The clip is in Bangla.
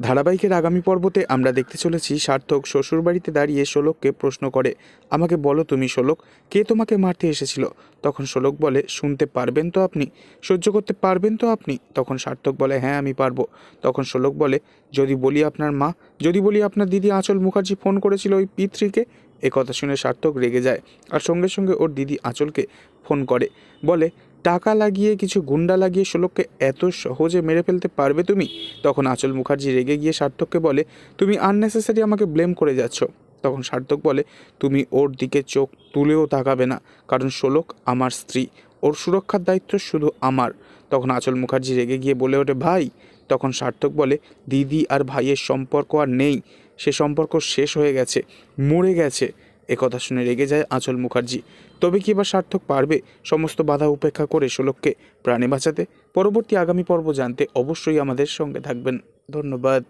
ধারাবাহিকের আগামী পর্বতে আমরা দেখতে চলেছি সার্থক শ্বশুরবাড়িতে দাঁড়িয়ে শোলককে প্রশ্ন করে, আমাকে বলো তুমি শোলক, কে তোমাকে মারতে এসেছিল? তখন শোলক বলে, শুনতে পারবেন তো আপনি, সহ্য করতে পারবেন তো আপনি? তখন সার্থক বলে হ্যাঁ আমি পারব। তখন শোলক বলে, যদি বলি আপনার মা, যদি বলি আপনার দিদি আঁচল মুখার্জি ফোন করেছিল ওই পিতৃকে? কথা শুনে সার্থক রেগে যায় আর সঙ্গে সঙ্গে ওর দিদি আঁচলকে ফোন করে, বলে টাকা লাগিয়ে, কিছু গুন্ডা লাগিয়ে শোলককে এত সহজে মেরে ফেলতে পারবে তুমি? তখন আঁচল মুখার্জি রেগে গিয়ে সার্থককে বলে, তুমি আননেসেসারি আমাকে ব্লেম করে যাচ্ছ। তখন সার্থক বলে, তুমি ওর দিকে চোখ তুলেও তাকাবে না, কারণ শোলক আমার স্ত্রী। ওর সুরক্ষার দায়িত্ব শুধু আমার। তখন আঁচল মুখার্জি রেগে গিয়ে বলে ওঠে, ভাই। তখন সার্থক বলে, দিদি আর ভাইয়ের সম্পর্ক আর নেই। সে সম্পর্ক শেষ হয়ে গেছে, মরে গেছে। একথা শুনে রেগে যায় আঁচল মুখার্জি। তবে কি এবার সার্থক পারবে সমস্ত বাধা উপেক্ষা করে শোলককে প্রাণে বাঁচাতে? পরবর্তী আগামী পর্ব জানতে অবশ্যই আমাদের সঙ্গে থাকবেন। ধন্যবাদ।